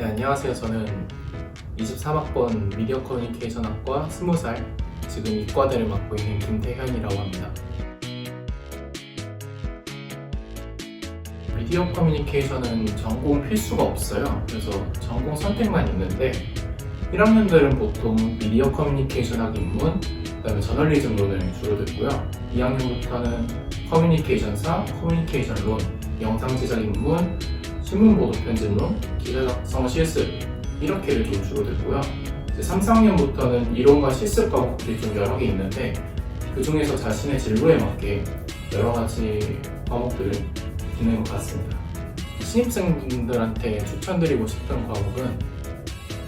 네, 안녕하세요. 저는 23학번 미디어 커뮤니케이션 학과 20살, 지금 이과대를 맡고 있는 김태현이라고 합니다. 미디어 커뮤니케이션은 전공 필수가 없어요. 그래서 전공 선택만 있는데 1학년들은 보통 미디어 커뮤니케이션 학 입문, 그다음에 저널리즘론을 주로 듣고요. 2학년부터는 커뮤니케이션사, 커뮤니케이션론, 영상 제작 입문, 신문 보도 편집론, 기자 작성 실습 이렇게를 좀 주로 듣고요. 이제 3, 4학년부터는 이론과 실습 과목들이 좀 여러 개 있는데 그 중에서 자신의 진로에 맞게 여러 가지 과목들을 듣는 것 같습니다. 신입생분들한테 추천드리고 싶은 과목은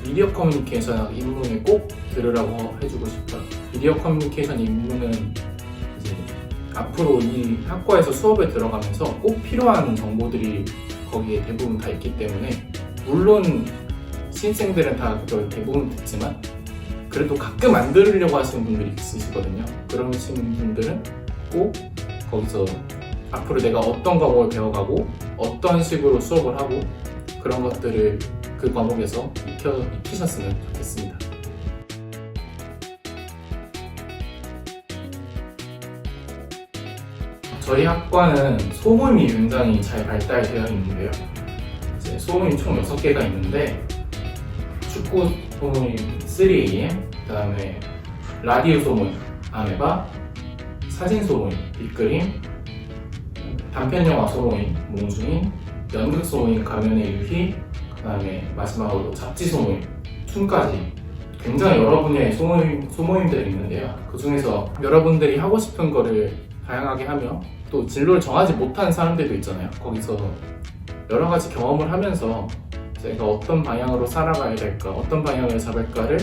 미디어 커뮤니케이션 학 입문을 꼭 들으라고 해주고 싶어요. 미디어 커뮤니케이션 입문은 앞으로 이 학과에서 수업에 들어가면서 꼭 필요한 정보들이 거기에 대부분 다 있기 때문에 물론 신입생들은 다 그걸 대부분 듣지만 그래도 가끔 안 들으려고 하시는 분들이 있으시거든요. 그러신 분들은 꼭 거기서 앞으로 내가 어떤 과목을 배워가고 어떤 식으로 수업을 하고 그런 것들을 그 과목에서 익혀, 익히셨으면 좋겠습니다. 저희 학과는 소모임이 굉장히 잘 발달되어 있는데요. 이제 소모임 총 6개가 있는데 축구 소모임 3AM, 그 다음에 라디오 소모임 아메바, 사진 소모임 빅그림, 단편 영화 소모임 몽중인, 연극 소모임 가면의 유희, 그 다음에 마지막으로 잡지 소모임 춤까지 굉장히 여러 분야의 소모임, 소모임들이 있는데요. 그 중에서 여러분들이 하고 싶은 거를 다양하게 하며 또 진로를 정하지 못한 사람들도 있잖아요. 거기서 여러 가지 경험을 하면서 제가 어떤 방향으로 살아가야 될까, 어떤 방향을 잡을까를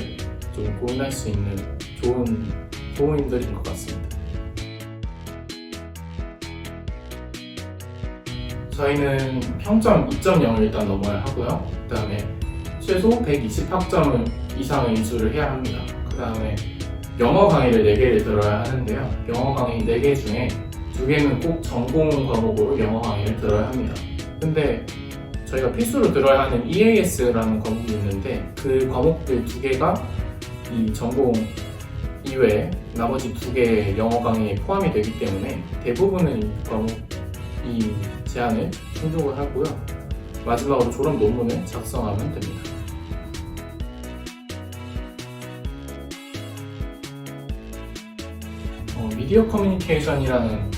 좀 고민할 수 있는 좋은 소모임들인 것 같습니다. 저희는 평점 2.0을 일단 넘어야 하고요. 그 다음에 최소 120학점 이상의 인수를 해야 합니다. 그 다음에 영어 강의를 4개를 들어야 하는데요. 영어 강의 4개 중에 2개는 꼭 전공 과목으로 영어 강의를 들어야 합니다. 근데 저희가 필수로 들어야 하는 EAS라는 과목이 있는데 그 과목들 2개가 이 전공 이외에 나머지 2개의 영어 강의에 포함이 되기 때문에 대부분은 이 과목 이 제안을 충족을 하고요. 마지막으로 졸업 논문을 작성하면 됩니다. 어, 미디어 커뮤니케이션이라는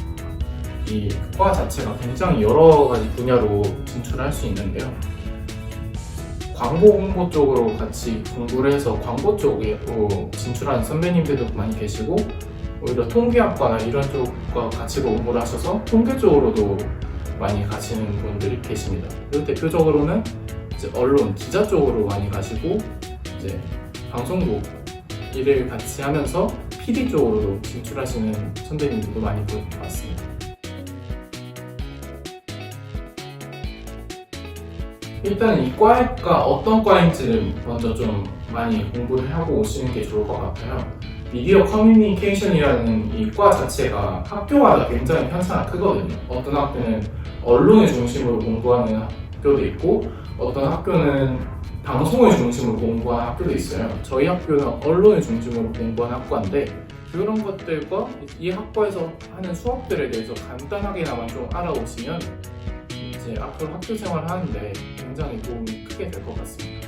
이과 자체가 굉장히 여러 가지 분야로 진출할 수 있는데요. 광고 홍보 쪽으로 같이 공부를 해서 광고 쪽으로 진출하는 선배님들도 많이 계시고 오히려 통계학과나 이런 쪽과 같이 공부를 하셔서 통계 쪽으로도 많이 가시는 분들이 계십니다. 그리고 대표적으로는 이제 언론, 기자 쪽으로 많이 가시고 이제 방송국 일을 같이 하면서 PD 쪽으로도 진출하시는 선배님들도 많이 보는 것 같습니다. 일단 이 과가 어떤 과인지를 먼저 좀 많이 공부를 하고 오시는 게 좋을 것 같아요. 미디어 커뮤니케이션이라는 이 과 자체가 학교마다 굉장히 편차가 크거든요. 어떤 학교는 언론을 중심으로 공부하는 학교도 있고, 어떤 학교는 방송을 중심으로 공부하는 학교도 있어요. 저희 학교는 언론을 중심으로 공부하는 학과인데, 그런 것들과 이 학과에서 하는 수업들에 대해서 간단하게나마 좀 알아오시면 이제 앞으로 학교 생활 하는데 굉장히 도움이 크게 될 것 같습니다.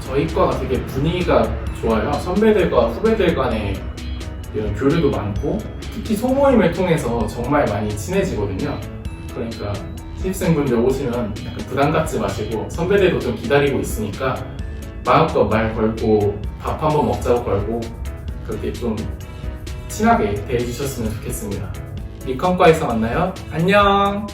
저희 과가 되게 분위기가 좋아요. 선배들과 후배들 간의 이런 교류도 많고 특히 소모임을 통해서 정말 많이 친해지거든요. 그러니까 신입생분들 오시면 약간 부담 갖지 마시고 선배들도 좀 기다리고 있으니까 마음껏 말 걸고 밥 한번 먹자고 걸고 그렇게 좀 친하게 대해주셨으면 좋겠습니다. 리컴과에서 만나요. 안녕!